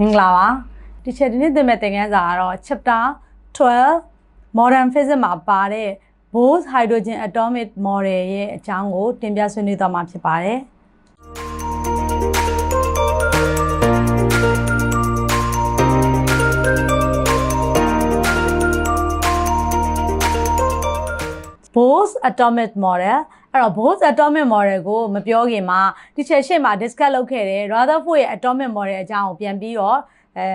မင်္ဂလာပါဒီချက်ဒီနေ့သင်မဲ့သင်ခန်းစာကတော့ chapter 12 modern physics မှာပါတဲ့ Bose hydrogen atomic model ရဲ့အကြောင်းကိုတင်ပြဆွေးနွေးသွားမှာဖြစ်ပါတယ် Bose atomic model အဲ့တော့ Bose atomic model ကိုမပြောခင်မှာဒီချက်ရှေ့မှာ discuss လုပ်ခဲ့တဲ့ Rutherford ရဲ့ atomic model အကြောင်းကိုပြန်ပြီးတော့အဲ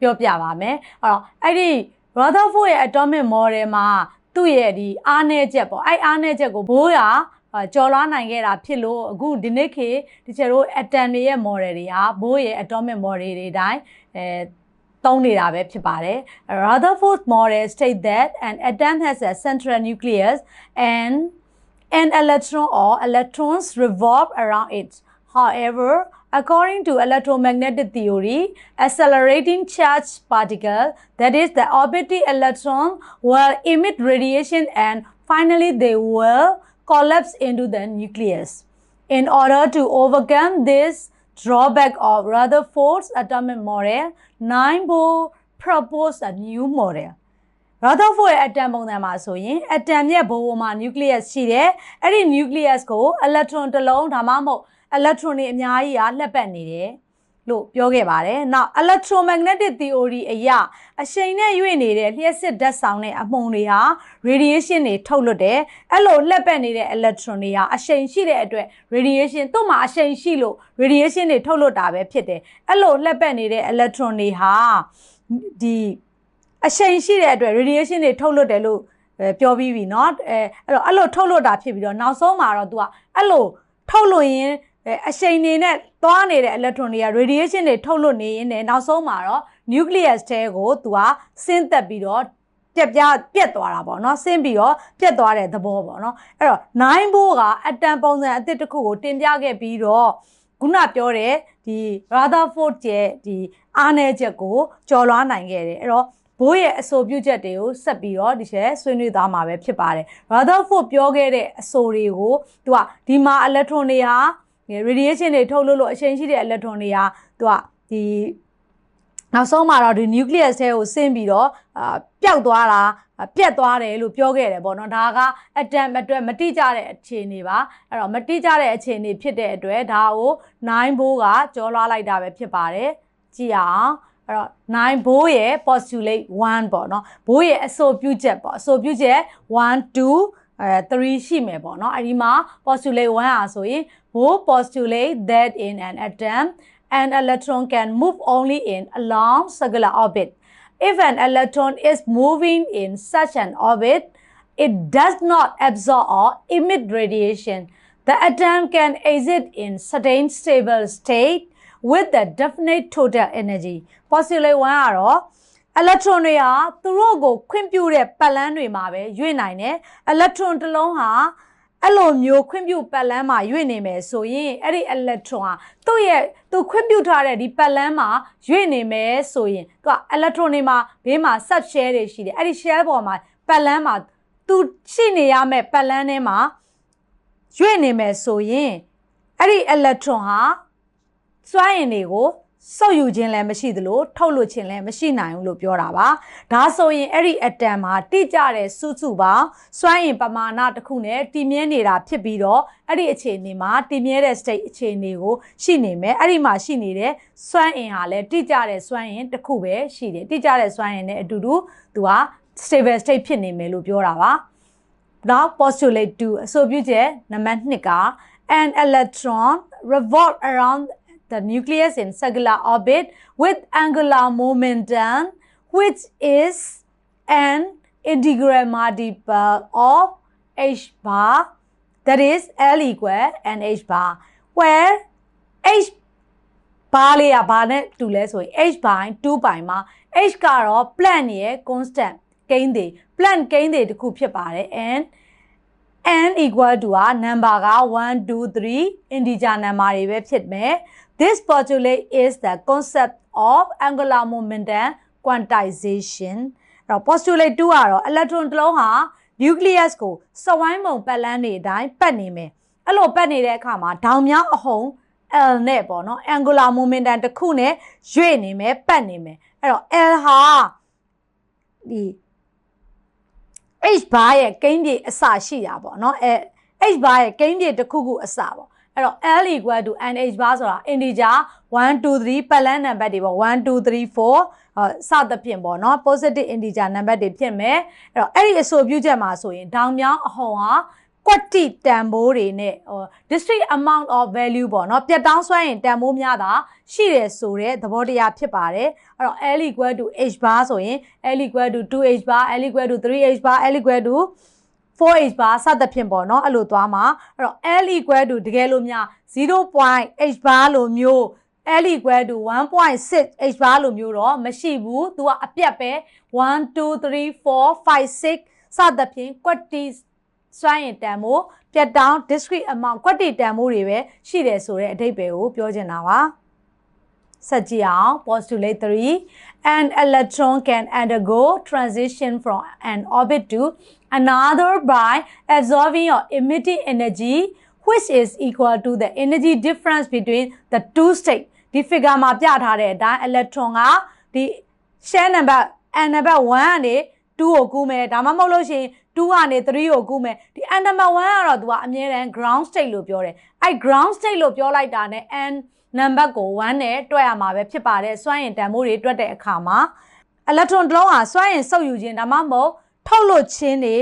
ပြောပြပါမယ်အဲ့တော့အဲ့ဒီ Rutherford ရဲ့ atomic model မှာသူ့ရဲ့ဒီအားနည်းချက်ပေါ့အဲ့အားနည်းချက်ကိုဘိုးကကြော်လွားနိုင်ခဲ့တာဖြစ်လို့အခုဒီနေ့ခေတ်ဒီချက်တို့ atom တွေရဲ့ model တွေဟာဘိုးရဲ့ atomic model တွေအတိုင်းအဲသုံးနေတာပဲဖြစ်ပါတယ် Rutherford model state that an atom has a central nucleus and an electron or electrons revolve around it however according to electromagnetic theory accelerating charged particle that is the orbiting electron will emit radiation and finally they will collapse into the nucleus in order to overcome this drawback of Rutherford's atomic model, Nine Bohr proposed a new model. Rutherford ရဲ့ atom ပုံစံမှာဆိုရင် atom ရဲ့ဘိုးဘမှာ nucleus ရှိတယ်။အဲ့ဒီ nucleus ကို electron တစ်လုံးဒါမှမဟုတ် electron တွေအများကြီးကလှက်ပတ်နေတယ်လို့ပြောခဲ့ပါတယ်။ Now electromagnetic theory အရအရှိန်နဲ့ရွေ့နေတဲ့လျှက်စစ်ဓာတ်ဆောင်တဲ့အမှုန်တွေဟာ radiation တွေထုတ်လွှတ်တယ်။အဲ့လိုလှက်ပတ်နေတဲ့ electron တွေဟာအရှိန်ရှိတဲ့အတွက် radiation သူ့မှာအရှိန်ရှိလို့ radiation တွေထုတ်လွှတ်တာပဲဖြစ်တယ်။အဲ့လိုလှက်ပတ်နေတဲ့ electron တွေဟာဒီ အရှိန်ရှိတဲ့အတွက် radiation တွေထုတ်လွှတ်တယ်လို့ပြောပြီးပြီเนาะအဲအဲ့တော့အဲ့လိုထုတ်လွှတ်တာဖြစ်ပြီးတော့နောက်ဆုံးမှာတော့ तू ကအဲ့လိုထုတ်လွှတ်ရင်အရှိန်နေနဲ့သွားနေတဲ့ electron တွေက radiation တွေထုတ်လွှတ်နေရင်လည်းနောက်ဆုံးမှာတော့ nucleus ထဲကို तू ကဆင်းသက်ပြီးတော့ပြက်ပြပြက်သွားတာပေါ့နော်ဆင်းပြီးတော့ပြက်သွားတဲ့သဘောပေါ့နော်အဲ့တော့9ဘိုးကအတန်ပုံစံအသစ်တစ်ခုကိုတင်ပြခဲ့ပြီးတော့ခုနပြောတဲ့ဒီ Rutherford ရဲ့ဒီအားနည်းချက်ကိုကျော်လွှားနိုင်ခဲ့တယ်အဲ့တော့ ဘိုးရဲ့အဆိုပြုချက်တွေကိုဆက်ပြီးတော့ဒီချက်ဆွေးနွေးသားမှာပဲဖြစ်ပါတယ် Rutherford ပြောခဲ့တဲ့အဆိုတွေကိုသူကဒီမှာ electron တွေဟာ radiation တွေထုတ်လို့လို့အရှိန်ရှိတဲ့ electron တွေဟာသူကဒီနောက်ဆုံးမှာတော့ဒီ nucleus ထဲကိုဆင်းပြီးတော့အာပျောက်သွားတာပြက်သွားတယ်လို့ပြောခဲ့တယ်ပေါ့နော်ဒါက atom အတွက်မတိကျတဲ့အခြေအနေပါအဲ့တော့မတိကျတဲ့အခြေအနေဖြစ်တဲ့အတွက်ဒါကို9ဘိုးကကြောလွှားလိုက်တာပဲဖြစ်ပါတယ်ကြည့်အောင် အဲ့တော့9ဘိုးရဲ့ postulate 1ပေါ့နော်ဘိုးရဲ့အဆိုပြုချက်ပေါ့အဆိုပြုချက်1 2အဲ3ရှိမယ်ပေါ့နော်အဲ့ဒီမှာ postulate 1อ่ะဆိုရင် both postulate that in an atom an electron can move only in a long circular orbit if an electron is moving in such an orbit it does not absorb or emit radiation the atom can exist in certain stable state with the definite total energy Postulate 1ကတော့ electron တွေဟာသူတို့ကိုခွင့်ပြုတဲ့ပတ်လန်းတွေမှာပဲရွေ့နိုင်တယ် electron တစ်လုံးဟာအဲ့လိုမျိုးခွင့်ပြုပတ်လန်းမှာရွေ့နေမယ်ဆိုရင်အဲ့ဒီ electron ဟာသူ့ရဲ့သူခွင့်ပြုထားတဲ့ဒီပတ်လန်းမှာရွေ့နေမယ်ဆိုရင်သူက electron တွေမှာဘေးမှာ sub shell တွေရှိတယ်အဲ့ဒီ shell ပေါ်မှာပတ်လန်းမှာသူရှိနေရမယ့်ပတ်လန်းထဲမှာရွေ့နေမယ်ဆိုရင်အဲ့ဒီ electron ဟာစွမ်းအင်တွေကို စုပ်ယူခြင်းလည်းမရှိသလိုထုတ်လွှတ်ခြင်းလည်းမရှိနိုင်ဘူးလို့ပြောတာပါဒါဆိုရင်အဲ့ဒီ atom မှာတိကျတဲ့စုစုပေါင်းစွမ်းအင်ပမာဏတစ်ခုနဲ့တည်မြဲနေတာဖြစ်ပြီးတော့အဲ့ဒီအခြေအနေမှာတည်မြဲတဲ့ state အခြေအနေကိုရှိနေမယ်အဲ့ဒီမှာရှိနေတဲ့စွမ်းအင်ဟာလည်းတိကျတဲ့စွမ်းအင်တစ်ခုပဲရှိတယ်တိကျတဲ့စွမ်းအင်နဲ့အတူတူသူက stable state ဖြစ်နေမယ်လို့ပြောတာပါ now postulate 2အဆိုပြုချက်နံပါတ်2က an electron revolve around the nucleus in circular orbit with angular momentum which is an integral multiple of h bar that is L equal and h bar where h bar လေးကဘာနဲ့တူလဲဆိုရင် h by 2 by မှာ h ကတော့ Planck ရဲ့ constant ကိန်းတွေ Planck ကိန်းတွေတစ်ခုဖြစ်ပါတယ် and n equal to က number က1 2 3 integer number တွေပဲဖြစ်မယ် this postulate is the concept of angular momentum quantization အဲ့တော့ postulate 2ကတော့ electron တစ်လုံးဟာ nucleus ကိုစဝိုင်းမုံပတ်လန်းနေအတိုင်းပတ်နေမယ်အဲ့လိုပတ်နေတဲ့အခါမှာဒေါင်မြောင်းအဟုန် L နဲ့ပေါ့နော် angular momentum တစ်ခုနဲ့ရွေ့နေမယ်ပတ်နေမယ်အဲ့တော့ L ဟာဒီ h bar ရဲ့ကိန်းပြေအစရှိတာပေါ့နော်အဲ h bar ရဲ့ကိန်းပြေတစ်ခုခုအစပေါ့ အဲ့တော့ l equal to nh bar ဆိုတာ integer 1 2 3ပတ်လန်းနံပါတ်တွေပေါ့1 2 3 4ဟောစသဖြင့်ပေါ့နော် positive integer နံပါတ်တွေဖြစ်မယ်အဲ့တော့အဲ့ဒီအဆိုပြုချက်မှာဆိုရင်ဒေါင်မြောင်းအဟုံဟာကွက်တိတန်ဖိုးတွေနဲ့ဟို district amount of value ပေါ့နော်ပြတ်တောင်းဆွဲရင်တန်ဖိုးများတာရှိတယ်ဆိုတဲ့သဘောတရားဖြစ်ပါတယ်အဲ့တော့ l equal to h bar ဆိုရင် l equal to 2h bar l equal to 3h bar l equal to 4h bar စသဖြင့်ပေါ့နော်အဲ့လိုသွားမှာအဲ့တော့ l equal to တကယ်လို့များ 0.h bar လိုမျိုး l equal to 1.6 h bar လိုမျိုးတော့မရှိဘူး तू ကအပြတ်ပဲ1 2 3 4 5 6စသဖြင့်ကွက်တီစွမ်းရင်တန်မို့ပြတ်တောင်း discrete amount ကွက်တီတန်မို့တွေပဲရှိတယ်ဆိုတဲ့အဓိပ္ပာယ်ကိုပြောချင်တာပါ ဆက်ကြည့်အောင် postulate 3 an electron can undergo transition from an orbit to another by absorbing or emitting energy which is equal to the energy difference between the two states ဒီ figure မှာပြထားတဲ့အတိုင်း electron ကဒီ share number n number 1ကနေ2ကိုကူးမယ်ဒါမှမဟုတ်လို့ရှိရင်2ကနေ3ကိုကူးမယ်ဒီ n number 1ကတော့သူကအမြဲတမ်း ground state လို့ပြောတယ်အဲ့ ground state လို့ပြောလိုက်တာနဲ့ n နံပါတ်ကို1နဲ့တွက်ရမှာပဲဖြစ်ပါတယ်စွမ်းရင်တန်ဖိုးတွေတွက်တဲ့အခါမှာ electron တစ်လုံးဟာစွမ်းရင်စုပ်ယူခြင်းဒါမှမဟုတ်ထုတ်လွှတ်ခြင်းတွေ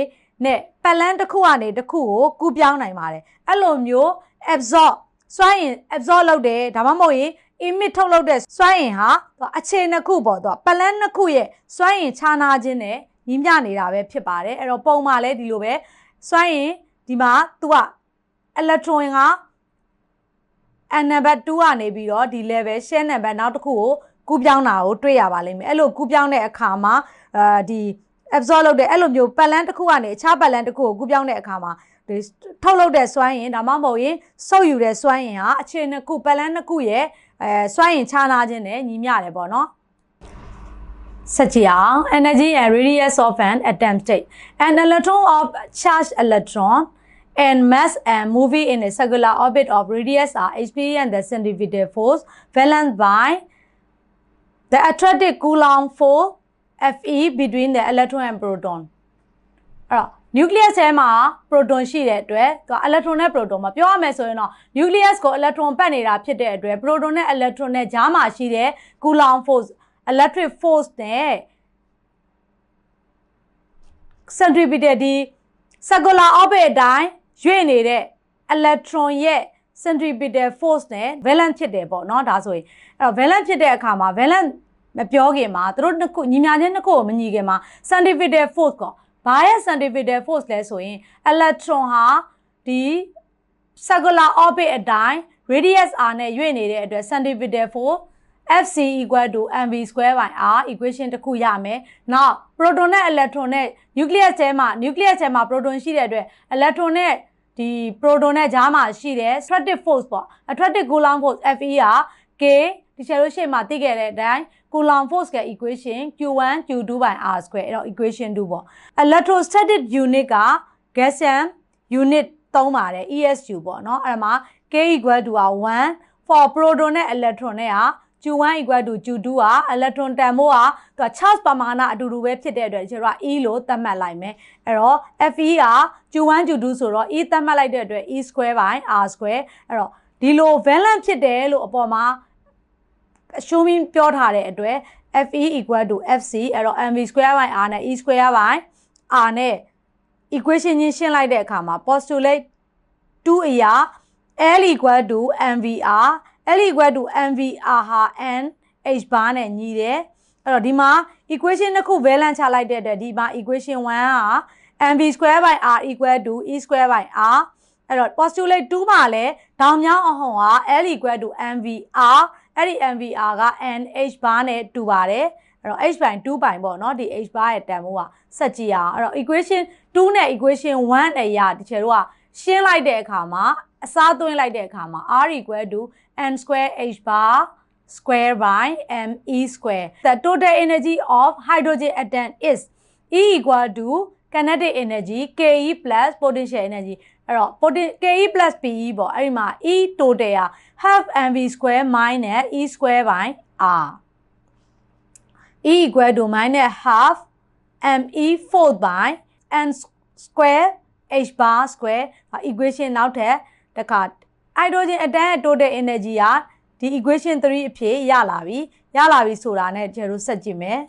နဲ့ပတ်လန်းတစ်ခုကနေတစ်ခုကိုကူးပြောင်းနိုင်ပါတယ်အဲ့လိုမျိုး absorb စွမ်းရင် absorb လုပ်တယ်ဒါမှမဟုတ်ရင် emit ထုတ်လုပ်တဲ့စွမ်းရင်ဟာအခြေနှစ်ခုပေါ့သူပတ်လန်းနှစ်ခုရဲ့စွမ်းရင်ခြားနာခြင်းနဲ့ညီမျှနေတာပဲဖြစ်ပါတယ်အဲ့တော့ပုံမှန်လဲဒီလိုပဲစွမ်းရင်ဒီမှာ तू က electron က n number 2ကနေပြီးတော့ဒီ level share number နောက်တစ်ခုကိုကူးပြောင်းတာကိုတွေ့ရပါလိမ့်မယ်အဲ့လိုကူးပြောင်းတဲ့အခါမှာအာဒီ absorb လုပ်တဲ့အဲ့လိုမျိုးပတ်လန်းတစ်ခုကနေအခြားပတ်လန်းတစ်ခုကိုကူးပြောင်းတဲ့အခါမှာဒီထုတ်လုပ်တဲ့စွမ်းရင်ဒါမှမဟုတ်ရင်စုပ်ယူတဲ့စွမ်းရင်ဟာအခြေနှစ်ခုပတ်လန်းနှစ်ခုရဲ့အဲစွမ်းရင်ခြားနာခြင်းနဲ့ညီမျှတယ်ပေါ့နော်ဆက်ကြည့်အောင် energy and radius of an atom state an electron of charged electron and mass and moving in a circular orbit of radius are experience the centrifugal force balanced by the attractive coulomb force Fe between the electron and proton အဲ့တော့ nucleus ထဲမှာ proton ရှိတဲ့အတွက်သူက electron နဲ့ proton မှာပြောရမယ်ဆိုရင်တော့ nucleus ကို electron ပတ်နေတာဖြစ်တဲ့အတွက် proton နဲ့ electron နဲ့ကြားမှာရှိတဲ့ coulomb force electric force နဲ့ centripetal ဒီ circular orbit အတိုင်း ရွေ့နေတဲ့ electron ရဲ့ centripetal force နဲ့ valence ဖြစ်တယ်ပေါ့နော်ဒါဆိုရင်အဲ့တော့ valence ဖြစ်တဲ့အခါမှာ valence မပြောခင်မှာသူတို့နှစ်ခုညီမျှခြင်းနှစ်ခုကိုမညီခင်မှာ centripetal force ကဘာရဲ့ centripetal force လဲဆိုရင် electron ဟာဒီ circular orbit အတိုင်း radius r နဲ့ရွေ့နေတဲ့အတွက် centripetal force FC equal to mv square by r equation တစ်ခုရမယ်။ Now proton နဲ့ electron နဲ့ nucleus ထဲမှာ nucleus ထဲမှာ proton ရှိတဲ့အတွက် electron နဲ့ ဒီ proton နဲ့ကြားမှာရှိတဲ့ attractive force ပေါ့ attractive coulomb force Fe က k ဒီချက်လို့ရှေ့မှာသိခဲ့တဲ့အတိုင်း coulomb force က equation q1 q2 by r square အဲ့တော့ equation 2ပေါ့ electrostatic unit က Gaussian unit သုံးပါတယ် ESU ပေါ့เนาะအဲ့ဒါမှာ k equal to 1 for proton နဲ့ electron နဲ့က Q1 equal to Q2 က electron တန်ဖိုးကသူက charge ပမာဏအတူတူပဲဖြစ်တဲ့အတွက်ကျွန်တော်က E လို့သတ်မှတ်လိုက်မယ်အဲ့တော့ Fe က Q1 Q2 ဆိုတော့ E သတ်မှတ်လိုက်တဲ့အတွက် E square by R square အဲ့တော့ဒီလို valence ဖြစ်တယ်လို့အပေါ်မှာအရှုံးပြီးပြောထားတဲ့အတွက် Fe equal to FC အဲ့တော့ mv square by R နဲ့ E square by R နဲ့ equation ချင်းရှင်းလိုက်တဲ့အခါမှာ postulate 2အရာ L equal to mvr L equal to mvr ဟာ n h bar နဲ့ညီတယ်အဲ့တော့ဒီမှာ equation တစ်ခု valence ချလိုက်တဲ့အတွက်ဒီမှာ equation 1ဟာ mv square by r equal to e square by r အဲ့တော့ postulate 2မှာလည်းဒေါင်မြောင်းအဟုံဟာ L equal to mvr အဲ့ဒီ mvr က n h bar နဲ့တူပါတယ်အဲ့တော့ h ပိုင်2ပိုင်ပေါ့နော်ဒီ h bar ရဲ့တန်ဖိုးကဆက်ကြည့်အောင်အဲ့တော့ equation 2နဲ့ equation 1အရာဒီချေတို့ကရှင်းလိုက်တဲ့အခါမှာအစားသွင်းလိုက်တဲ့အခါမှာ r equal to n square h bar square by m e square the total energy of hydrogen atom is e equal to kinetic energy ke plus potential energy အဲ့တော့ poten ke plus pe ပေါ့အဲ့ဒီမှာ e total က half mv square minus e square by r e equal to minus half me fourth by n square h bar square equation နောက်ထပ်တစ်ခါ hydrogen atom ရဲ့ total energy ကဒီ equation 3အဖြစ်ရလာပြီရလာပြီဆိုတာနဲ့ကျတို့ဆက်ကြည့်မယ်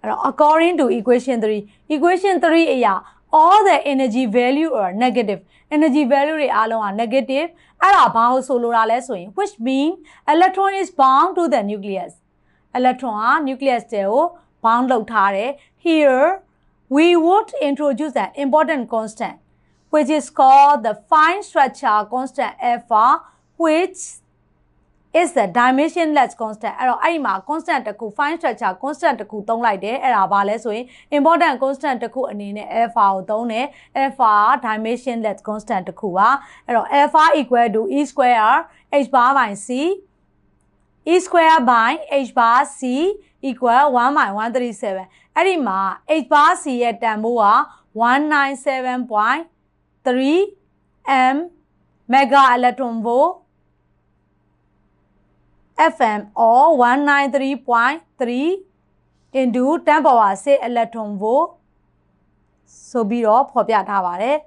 အဲ့တော့ according to equation 3 equation 3အရာ all the energy value are negative energy value တွေအားလုံးက negative အဲ့ဒါဘာလို့ဆိုလိုတာလဲဆိုရင် which mean electron is bound to the nucleus electron က nucleus တဲ့ကို bound လုပ်ထားတယ် here we would introduce an important constant which is called the fine structure constant alpha which is the dimensionless constant အဲ့တော့အဲ့ဒီမှာ constant တစ်ခု fine structure constant တစ်ခုသုံးလိုက်တယ်အဲ့ဒါဘာလဲဆိုရင် important constant တစ်ခုအနေနဲ့ alpha ကိုသုံးတယ် alpha dimensionless constant တစ်ခုပါအဲ့တော့ alpha equal to e square h bar by c e square by h bar c equal 1 by 137အဲ့ဒီမှာ h bar c ရဲ့တန်ဖိုးက 197.3 m mega electron volt FM or 193.3 into 10 power 6 electron volt ဆိုပြီးတော့ဖော်ပြထားပါတယ်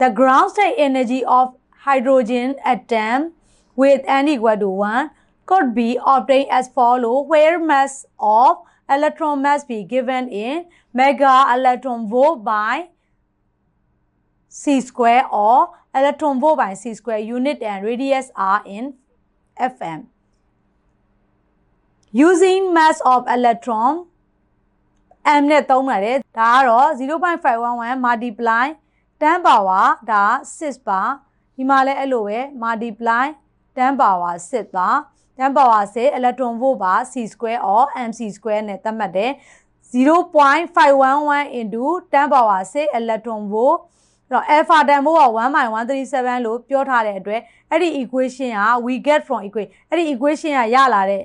The ground state energy of hydrogen atom with n equal to 1 could be obtained as follow where mass of electron must be given in mega electron volt by c square or electron volt by c square unit and radius are in fm using mass of electron m နဲ့သုံးပါတယ်ဒါကတော့0.511 multiply 10 power ဒါ6ပါဒီမှာလည်းအဲ့လိုပဲ multiply 10 power 6ပါ10 power 6 electron volt ပါ c square or mc square နဲ့သတ်မှတ်တယ်0.511 into 10 power 6 electron volt တော့ alpha တန်ဖိုးက1/137လို့ပြောထားတဲ့အတွက်အဲ့ဒီ equation က we get from equation အဲ့ဒီ equation ကရလာတဲ့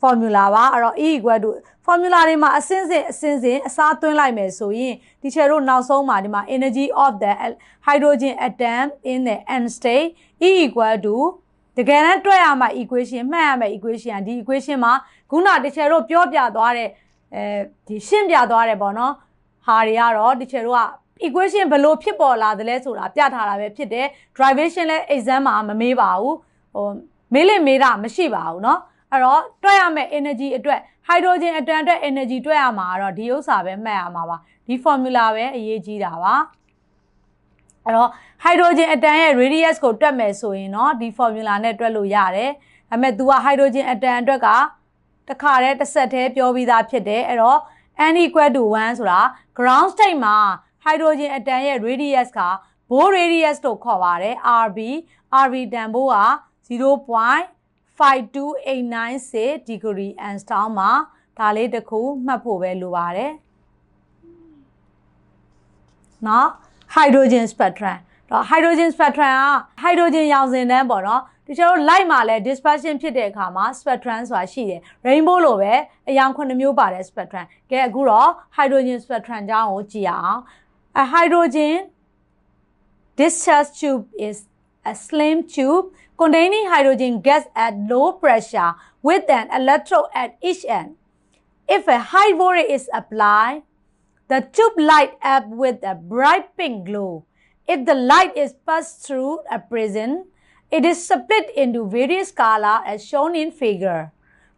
formula ပါအဲ့တော့ E equal to formula တွေမှာအစင်းစင်အစင်းစင်အစားသွင်းလိုက်မယ်ဆိုရင်ဒီချေတို့နောက်ဆုံးမှာဒီမှာ energy of the hydrogen atom in the n state E equal to တကယ်တမ်းတွက်ရမှာ equation မှတ်ရမယ့် equation ဒီ equation မှာခုနတချေတို့ပြောပြသွားတဲ့အဲဒီရှင်းပြသွားတယ်ပေါ့နော်ဟာတွေကတော့တချေတို့က equation ဘယ်လိုဖြစ်ပေါ်လာသလဲဆိုတာပြထားတာပဲဖြစ်တယ် derivation လဲ exam မှာမမေးပါဘူးဟိုမေးလိမေးတာမရှိပါဘူးเนาะအဲ့တော့တွက်ရမယ့် energy အတွက် hydrogen atom အတွက် energy တွက်ရမှာကတော့ဒီဥစ္စာပဲမှတ်ရမှာပါဒီ formula ပဲအရေးကြီးတာပါအဲ့တော့ hydrogen atom ရဲ့ radius ကိုတွက်မယ်ဆိုရင်เนาะဒီ formula နဲ့တွက်လို့ရတယ်ဒါပေမဲ့ तू က hydrogen atom အတွက်ကတခါတည်းတစ်ဆက်တည်းပြောပြီးသားဖြစ်တယ်အဲ့တော့ n equal to 1ဆိုတာ ground state မှာ ဟိုက်ဒရိုဂျင်အတန်ရဲ့ radius ကဘိုး radius တို့ခေါ်ပါတယ် RB RB တန်ဘိုးက0.52896 degree angstrom မှာဒါလေးတစ်ခုမှတ်ဖို့ပဲလိုပါတယ်။နော် hydrogen spectrum တော့ hydrogen spectrum က hydrogen ရောင်စင်တန်းပေါ့နော်။တချို့ light မှာလဲ dispersion ဖြစ်တဲ့အခါမှာ spectrum ဆိုတာရှိတယ်။ rainbow လိုပဲအရောင်ခုနှစ်မျိုးပါတယ် spectrum ။ကဲအခုတော့ hydrogen spectrum အကြောင်းကိုကြည့်ရအောင်။ a hydrogen discharge tube is a slim tube containing hydrogen gas at low pressure with an electrode at each end. If a high voltage is applied, the tube light up with a bright pink glow. If the light is passed through a prism, it is split into various color as shown in figure.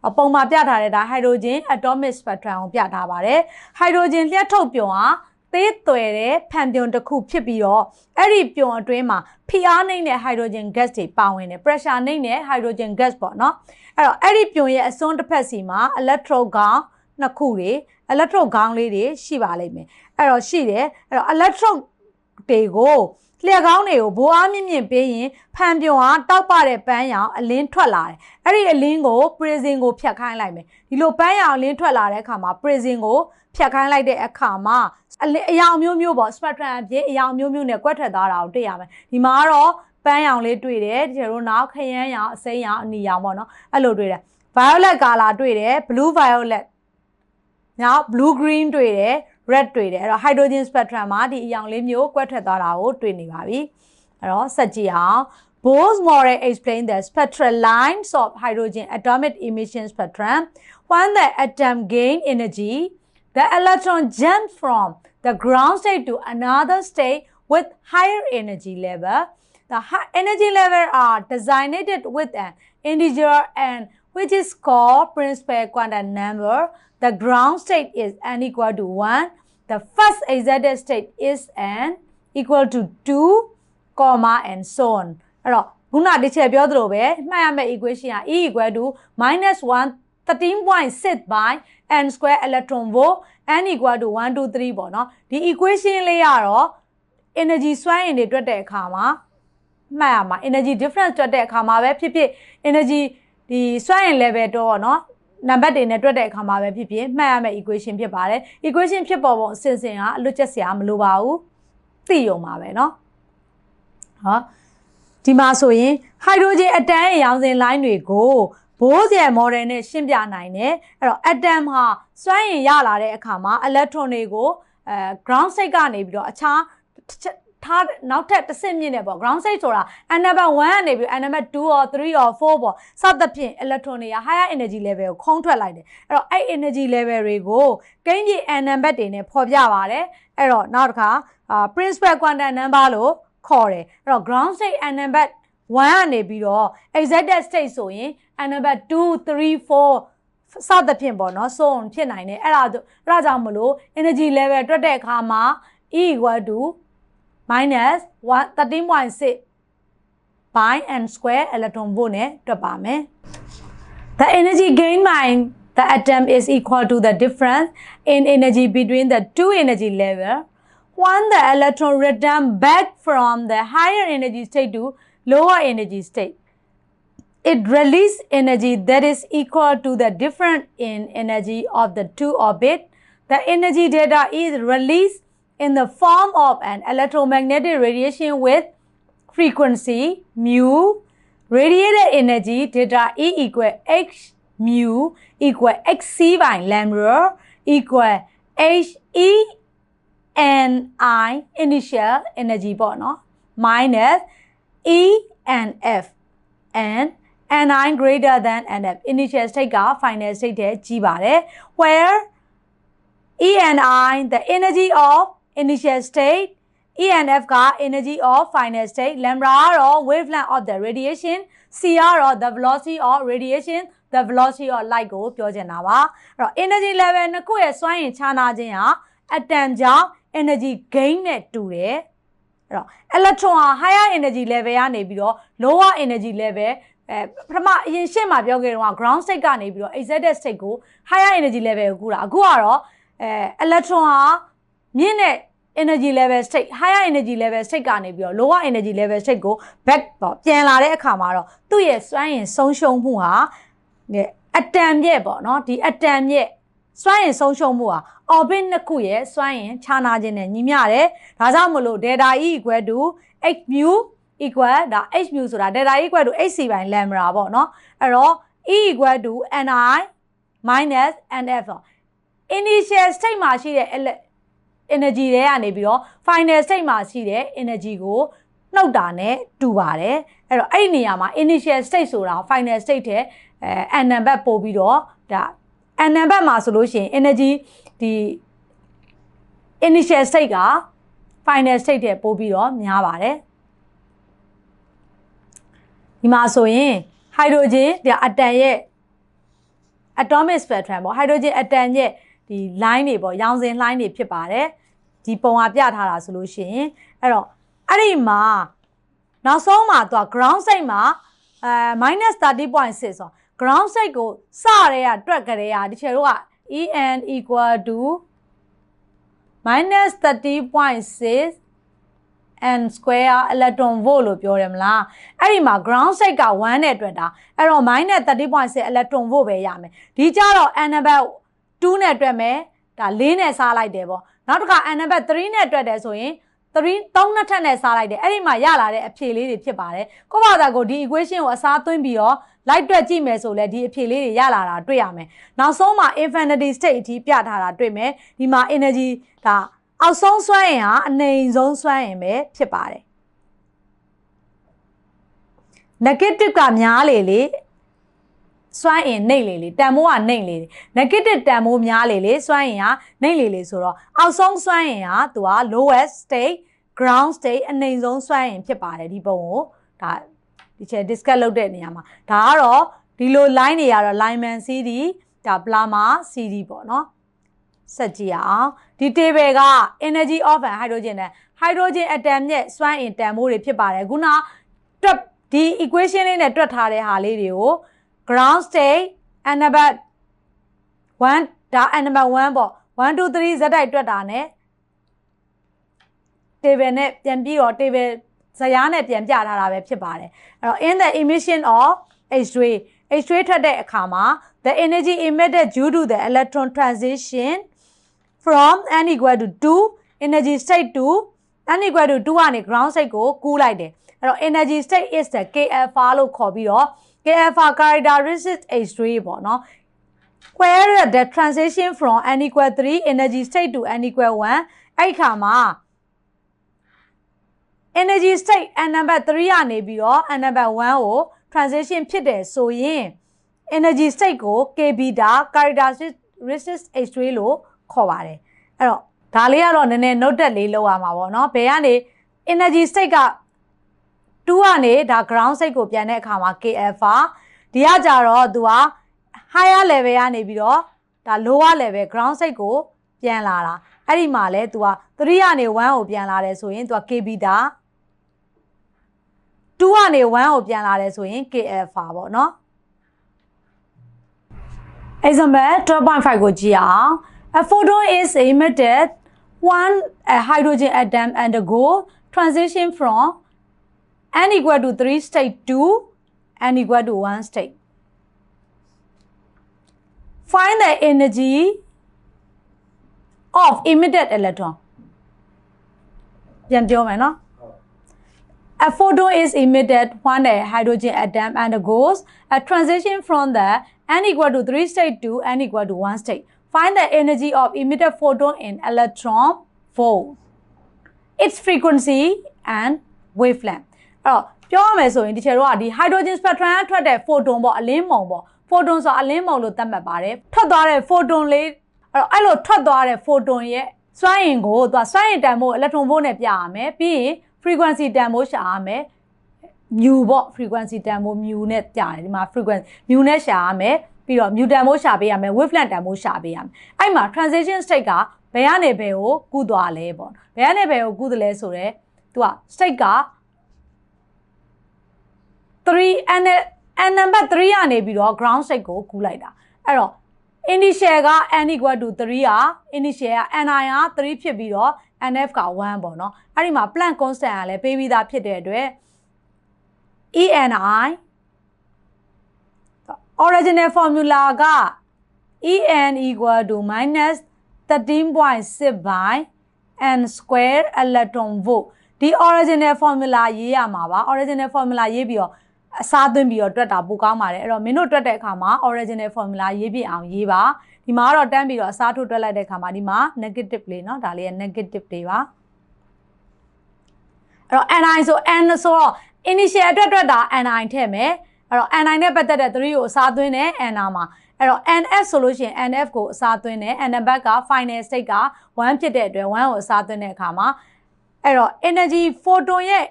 အပုံမှာပြထားတဲ့ဒါ hydrogen atomic spectrum ကိုပြထားပါတယ် hydrogen လျှက်ထုတ်ပြုံဟာ သေးသွယ်တဲ့ဖန်ပြုံတစ်ခုဖြစ်ပြီးတော့အဲ့ဒီပြုံအတွင်းမှာဖိအားနှိမ့်တဲ့ hydrogen gas တွေပါဝင်တယ် pressure နှိမ့်တဲ့ hydrogen gas ပေါ့နော်အဲ့တော့အဲ့ဒီပြုံရဲ့အစွန်းတစ်ဖက်စီမှာ electrode ခေါင်းနှစ်ခုတွေ electrode ခေါင်းလေးတွေရှိပါလိမ့်မယ်အဲ့တော့ရှိတယ်အဲ့တော့ electrode တွေကိုလျှက်ကောင်းတွေကိုဘိုးအားမြင့်မြင့်ပေးရင်ဖန်ပြုံဟာတောက်ပတဲ့ပန်းရောင်အလင်းထွက်လာတယ်အဲ့ဒီအလင်းကို prison ကိုဖြတ်ခိုင်းလိုက်မယ်ဒီလိုပန်းရောင်အလင်းထွက်လာတဲ့အခါမှာ prison ကိုဖြတ်ခိုင်းလိုက်တဲ့အခါမှာ အအယောင်မျိုးမျိုးပေါ့ spectrum အပြင်အယောင်မျိုးမျိုးနဲ့ကွက်ထွက်သွားတာကိုတွေ့ရမယ်ဒီမှာကတော့ပန်းရောင်လေးတွေ့တယ်ဒီလိုနောက်ခရမ်းရောင်အစိမ်းရောင်အနီရောင်ပေါ့နော်အဲ့လိုတွေ့တယ် violet color တွေ့တယ် blue violet နောက် blue green တွေ့တယ် red တွေ့တယ်အဲ့တော့ hydrogen spectrum မှာဒီအရောင်လေးမျိုးကွက်ထွက်သွားတာကိုတွေ့နေပါပြီအဲ့တော့ဆက်ကြည့်အောင် Bose model explain the spectral lines of hydrogen atomic emission spectrum when the atom gain energy the electron jumps from the ground state to another state with higher energy level the high energy level are designated with an integer and which is called principal quantum number the ground state is n equal to 1 the first excited state is n equal to 2 comma and so on အဲ့တော့ခုနတစ်ချက်ပြောသလိုပဲမှတ်ရမယ့် equation က E equal to -1 13.6 by n square electron volt n equal to 1 2 3ပေါ့နော်ဒီ equation လေးကတော့ energy စွမ်းအင်တွေတွက်တဲ့အခါမှာမှတ်ရမှာ energy difference တွက်တဲ့အခါမှာပဲဖြစ်ဖြစ် energy ဒီစွမ်းအင် level တော့ပေါ့နော်နံပါတ်တွေနဲ့တွက်တဲ့အခါမှာပဲဖြစ်ဖြစ်မှတ်ရမယ့် equation ဖြစ်ပါတယ် equation ဖြစ်ပေါ်ပုံအစဉ်စဉ်ကအလွတ်ချက်စရာမလိုပါဘူးသိရုံပါပဲเนาะဟောဒီမှာဆိုရင် hydrogen အတန်းရဲ့ရောင်စဉ် line တွေကို ဘိုးကျယ် model နဲ့ရှင်းပြနိုင်တယ်အဲ့တော့ atom ဟာစွမ်းအင်ရလာတဲ့အခါမှာ electron တွေကိုအဲ ground state ကနေပြီးတော့အခြားထားနောက်ထပ်တစ်ဆင့်မြင့်နေပေါ့ ground state ဆိုတာ n number 1ကနေပြီး n number 2 or 3 or 4ပေါ့စသဖြင့် electron တွေက higher energy level ကိုခုံးထွက်လိုက်တယ်အဲ့တော့အဲ့ energy level တွေကိုကိန်းကြီး n number တွေနဲ့ဖော်ပြပါတယ်အဲ့တော့နောက်တစ်ခါ principal quantum number လို့ခေါ်တယ်အဲ့တော့ ground state n number 1ကနေပြီးတော့ exact state ဆိုရင် n number 2 3 4စသဖြင့်ပေါ့နော်ဆိုဖြစ်နိုင်တယ်အဲ့ဒါအဲ့ဒါကြောင့်မလို့ energy level တွက်တဲ့အခါမှာ E equal to minus 13.6 by n square electron volt နဲ့တွက်ပါမယ် The energy gained by the atom is equal to the difference in energy between the two energy level when the electron return back from the higher energy state to lower energy state. It release energy that is equal to the difference in energy of the two orbit. The energy data is released in the form of an electromagnetic radiation with frequency mu. Radiated energy data E equal h mu equal xc by lambda equal h e n i initial energy ပေါ့နော် minus e n f and ni greater than nf initial state က final state တဲ့ကြီးပါတယ် where e n i the energy of initial state ENF က energy of final state lambda ကတော့ wavelength of the radiation C ကတော့ the velocity of radiation the velocity of light ကိုပြောချင်တာပါအဲ့တော့ energy level နှစ်ခုရဲ့စွမ်းအင်ခြားနာခြင်းဟာ atom ကြောင့် energy gain နဲ့တူတယ် အဲ့တော့ electron ဟာ higher energy level ကနေပြီးတော့ lower energy level အဲပထမအရင်ရှေ့မှာပြောခဲ့တော့ ground state ကနေပြီးတော့ exact state ကို higher energy level ကိုကူတာအခုကတော့အဲ electron ဟာမြင့်တဲ့ energy level state higher energy level state ကနေပြီးတော့ lower energy level state ကို back ပေါ့ပြန်လာတဲ့အခါမှာတော့သူ့ရဲ့စွမ်းရည်ဆုံးရှုံးမှုဟာအတန်မြက်ပေါ့နော်ဒီအတန်မြက် စွမ်းရည်ဆုံးရှုံးမှုဟာ orbit နှစ်ခုရဲ့စွမ်းရည်ခြားနာခြင်းနဲ့ညီမျှတယ်ဒါကြောင့်မလို့ delta E equal to h mu equal ဒါ h mu ဆိုတာ delta E equal to hc by lambda ပေါ့နော်အဲ့တော့ E equal to ni minus nf ပေါ့ initial state မှာရှိတဲ့ energy တွေကနေပြီးတော့ final state မှာရှိတဲ့ energy ကိုနှုတ်တာနဲ့တူပါတယ်အဲ့တော့အဲ့ဒီနေရာမှာ initial state ဆိုတာ final state တဲ့အဲ n number ပို့ပြီးတော့ဒါ n number မှာဆိုလို့ရှိရင် energy ဒီ initial state က final state တဲ့ပို့ပြီးတော့များပါတယ်ဒီမှာဆိုရင် hydrogen ဒီအတန်ရဲ့ atomic spectrum ပေါ့ hydrogen atom ရဲ့ဒီ line တွေပေါ့ရောင်စဉ် line တွေဖြစ်ပါတယ်ဒီပုံကပြထားတာဆိုလို့ရှိရင်အဲ့တော့အဲ့ဒီမှာနောက်ဆုံးမှာသူက ground state မှာအဲ -30.6 ဆို ground state ကိုစရဲရတွက်ကြရဲရဒီချေတို့က en equal to -30.6 n square electron volt လို့ပြောတယ်မလားအဲ့ဒီမှာ ground state က1နဲ့တွက်တာအဲ့တော့ -30.6 electron volt ပဲရမယ်ဒီကြတော့ n number 2နဲ့တွက်မယ်ဒါ4နဲ့စားလိုက်တယ်ပေါ့နောက်တစ်ခါ n number 3နဲ့တွက်တယ်ဆိုရင်3 3နှစ်ထပ်နဲ့စားလိုက်တယ်အဲ့ဒီမှာရလာတဲ့အဖြေလေးတွေဖြစ်ပါတယ်ကိုယ့်ဘာသာကိုဒီ equation ကိုအစားသွင်းပြီးတော့ light တွက်ကြည့်မယ်ဆိုလဲဒီအဖြေလေးတွေရလာတာတွေ့ရမယ်နောက်ဆုံးမှာ infinity state အထိပြထားတာတွေ့မယ်ဒီမှာ energy ဒါအောက်ဆုံးစွမ်းအင်ဟာအနိမ့်ဆုံးစွမ်းအင်ပဲဖြစ်ပါတယ် negative ကများလေလေစွမ်းအင်နှိမ့်လေလေတန်မိုးကနှိမ့်လေလေ negative တန်မိုးများလေလေစွမ်းအင်ကနှိမ့်လေလေဆိုတော့အောက်ဆုံးစွမ်းအင်ကသူက lowest state ground state အနိမ့်ဆုံးစွမ်းအင်ဖြစ်ပါတယ်ဒီပုံကိုဒါ ဒီချက် discuss လုပ်တဲ့နေရာမှာဒါကတော့ဒီလို line တွေကတော့ lineman CD ဒါ plama CD ပေါ့နော်ဆက်ကြည့်အောင်ဒီ table က energy of an hydrogen နဲ့ hydrogen atom ရဲ့စွမ်းအင်တန်မိုးတွေဖြစ်ပါတယ်ခုနတွက်ဒီ equation လေးနဲ့တွက်ထားတဲ့ဟာလေးတွေကို ground state and number 1ဒါ and number 1ပေါ့1 2 3ဇက်တိုက်တွက်တာ ਨੇ table နဲ့ပြန်ပြီးတော့ table ဇယားနဲ့ပြန်ပြထားတာပဲဖြစ်ပါတယ်အဲ့တော့ in the emission of H2 H2 ထွက်တဲ့အခါမှာ the energy emitted due to the electron transition from n equal to 2 energy state to n equal to 2ကနေ ground state ကိုကူးလိုက်တယ်အဲ့တော့ energy state is the k alpha လို့ခေါ်ပြီးတော့ k alpha characteristic H3 ပေါ့နော် where the transition from n equal 3 energy state to n equal 1အဲ့ခါမှာ energy state n number 3ကနေပြီးတော့ n number 1ကို transition ဖြစ်တယ်ဆိုရင် energy state ကို k beta characteristic H3 လို့ခေါ်ပါတယ်အဲ့တော့ဒါလေးကတော့နည်းနည်း note တက်လေးလောက်ရမှာပေါ့နော်ဘယ်ကနေ energy state က2ကနေဒါ ground state ကိုပြန်တဲ့အခါမှာ k alpha ဒီကကြတော့သူက higher level ကနေပြီးတော့ဒါ lower level ground state ကိုပြန်လာတာအဲ့ဒီမှာလဲသူက3ကနေ1ကိုပြန်လာတယ်ဆိုရင်သူက k beta 2ကနေ1ကိုပြန်လာတယ်ဆိုရင် k alpha ပေါ့နော် example 12.5ကိုကြည့်အောင် a photon is emitted one a hydrogen atom undergo transition from n equal to 3 state to n equal to 1 state find the energy of emitted electron ပြန်ပြောမယ်နော် A photon is emitted when a hydrogen atom undergoes a transition from the n equal to 3 state to n equal to 1 state. Find the energy of emitted photon in electron volt. Its frequency and wavelength. အဲ့တော့ပြောရမယ်ဆိုရင်ဒီချေတော့ကဒီ hydrogen spectrum ကထွက်တဲ့ photon ပေါ့အလင်းမုံပေါ့ photon ဆိုတာအလင်းမုံလို့သတ်မှတ်ပါတယ်ထွက်သွားတဲ့ photon လေးအဲ့တော့အဲ့လိုထွက်သွားတဲ့ photon ရဲ့စွမ်းအင်ကိုသူကစွမ်းအင်တန်ဖိုး electron volt နဲ့ပြရမယ်ပြီးရင် frequency တန်ဖိုးရှာရမယ် mu ပေါ့ frequency တန်ဖိုး mu နဲ့ပြတယ်ဒီမှာ frequency mu နဲ့ရှာရမယ်ပြီးတော့ mu တန်ဖိုးရှာပေးရမယ် wavelength တန်ဖိုးရှာပေးရမယ်အဲ့မှာ transition state ကဘယ်ကနေဘယ်ကိုကူးသွားလဲပေါ့ဘယ်ကနေဘယ်ကိုကူးတယ်လဲဆိုတော့သူက state က3 n n number 3ကနေပြီးတော့ ground state ကိုကူးလိုက်တာအဲ့တော့ initial က n equal to 3อ่ะ initial က ni က3ဖြစ်ပြီးတော့ nf က1ပေါ့နော်အဲ့ဒီမှာ Planck constant ကလည်းပေးပြီးသားဖြစ်တဲ့အတွက် ENI original formula က EN equal to minus 13.6 by n square electron volt ဒီ original formula ရေးရမှာပါ original formula ရေးပြီးတော့ အစားသွင်းပြီးတော့တွက်တာပိုကောင်းပါတယ်အဲ့တော့မင်းတို့တွက်တဲ့အခါမှာ original formula ရေးပြအောင်ရေးပါဒီမှာကတော့တန်းပြီးတော့အစားထိုးတွက်လိုက်တဲ့အခါမှာဒီမှာ negative လေးเนาะဒါလေးက negative တွေပါအဲ့တော့ ni ဆို n ဆိုတော့ initial အတွက်တွက်တာ ni ထည့်မယ်အဲ့တော့ ni နဲ့ပတ်သက်တဲ့3ကိုအစားသွင်းတယ် n မှာအဲ့တော့ nf ဆိုလို့ရှိရင် nf ကိုအစားသွင်းတယ် n ဘက်က final state က1ဖြစ်တဲ့အတွက်1ကိုအစားသွင်းတဲ့အခါမှာအဲ့တော့ energy photon ရဲ့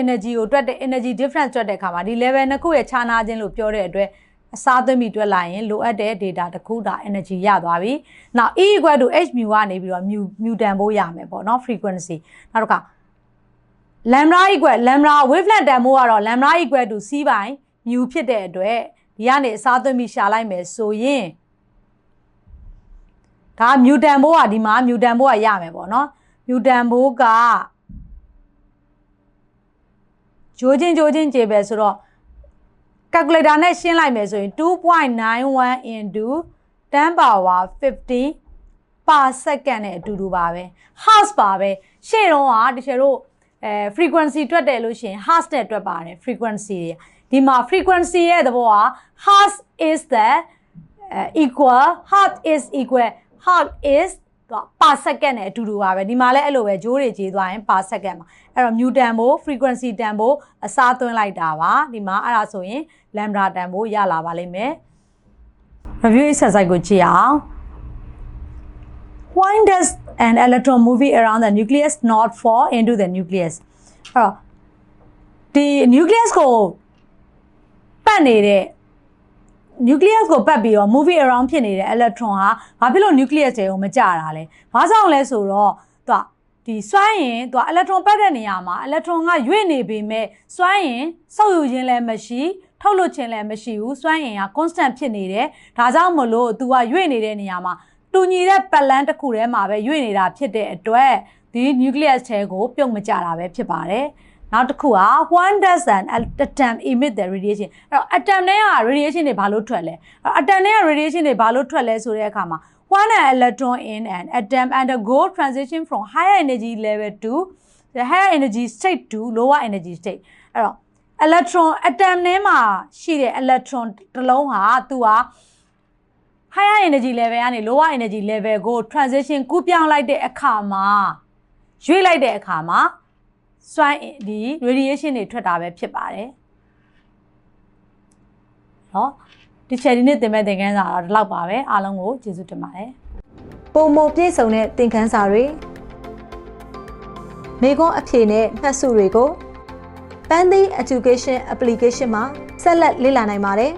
energy ကိုတွက်တဲ့ energy difference တွက်တဲ့အခါမှာဒီ level နှစ်ခုရဲ့ခြားနာခြင်းလို့ပြောတဲ့အတွက်အစားသွင်းပြီးတွက်လိုက်ရင်လိုအပ်တဲ့ data တစ်ခုဒါ energy ရသွားပြီ။ now E equal to h mu ကနေပြီးတော့ mu mu တန်ဖိုးရမယ်ပေါ့နော် frequency နောက်တစ်ခါ lambda equal lambda wavelength တန်ဖိုးကတော့ lambda equal to c ပိုင်း mu ဖြစ်တဲ့အတွက်ဒီကနေအစားသွင်းပြီးရှာလိုက်မယ်ဆိုရင်ဒါ mu တန်ဖိုးကဒီမှာ mu တန်ဖိုးကရမယ်ပေါ့နော် mu တန်ဖိုးက ဂျိုးချင်းဂျိုးချင်းကျေပဲဆိုတော့ calculator နဲ့ရှင်းလိုက်မယ်ဆိုရင်2.91 into 10 power 50 per second နဲ့အတူတူပါပဲ hertz ပါပဲရှေ့တော့ကတချို့တို့အဲ frequency တွက်တယ်လို့ရှိရင် hertz နဲ့တွက်ပါတယ် frequency တွေဒီမှာ frequency ရဲ့သဘောက hertz is the uh, equal hertz is equal hertz is တော့ per second နဲ့အတူတူပါပဲဒီမှာလည်းအဲ့လိုပဲဂျိုးတွေကြီးသွားရင် per second မှာအဲ့တော့ newton ဘို့ frequency တန်ဘို့အစားသွင်းလိုက်တာပါဒီမှာအဲ့ဒါဆိုရင် lambda တန်ဘို့ရလာပါလိမ့်မယ် review exercise ကိုကြည့်အောင် Why does an electron moving around the nucleus not fall into the nucleus အဲ့တော့ဒီ nucleus ကိုပတ်နေတဲ့ nucleus ကိုပတ်ပြီးတော့ moving around ဖြစ်နေတဲ့ electron ဟာဘာဖြစ်လို့ nucleus တွေကိုမကြတာလဲ။ဘာကြောင့်လဲဆိုတော့သူကဒီစွမ်းရင်သူက electron ပတ်တဲ့နေရာမှာ electron ကရွေ့နေပေမဲ့စွမ်းရင်စုပ်ယူခြင်းလည်းမရှိထုတ်လွှတ်ခြင်းလည်းမရှိဘူးစွမ်းရင်က constant ဖြစ်နေတယ်။ဒါကြောင့်မလို့သူကရွေ့နေတဲ့နေရာမှာတူညီတဲ့ပတ်လန်းတစ်ခုထဲမှာပဲရွေ့နေတာဖြစ်တဲ့အတွက်ဒီ nucleus ထဲကိုပြုတ်မကြတာပဲဖြစ်ပါတယ်။ နောက်တစ်ခုက when does an atom emit the radiation အဲ့တော့ atom နဲ့က radiation တွေဘာလို့ထွက်လဲအဲ့တော့ atom နဲ့က radiation တွေဘာလို့ထွက်လဲဆိုတဲ့အခါမှာ when an electron in an atom undergo transition from higher energy level to the higher energy state to lower energy state အဲ့တော့ electron atom ထဲမှာရှိတဲ့ electron တစ်လုံးဟာသူက higher energy level ကနေ lower energy level ကို transition ကူးပြောင်းလိုက်တဲ့အခါမှာရွေ့လိုက်တဲ့အခါမှာ စွမ်းအင်ဒီ radiation တွေထွက်တာပဲဖြစ်ပါတယ်။เนาะဒီချက်ဒီနေ့သင်မဲ့သင်ခန်းစာတော့ဒီလောက်ပါပဲအားလုံးကိုကျေးဇူးတင်ပါတယ်။ ပုံမပြည့်စုံတဲ့သင်ခန်းစာတွေမိခွန်းအဖြေနဲ့မှတ်စုတွေကို Pandy Education Application မှာဆက်လက်လေ့လာနိုင်ပါတယ်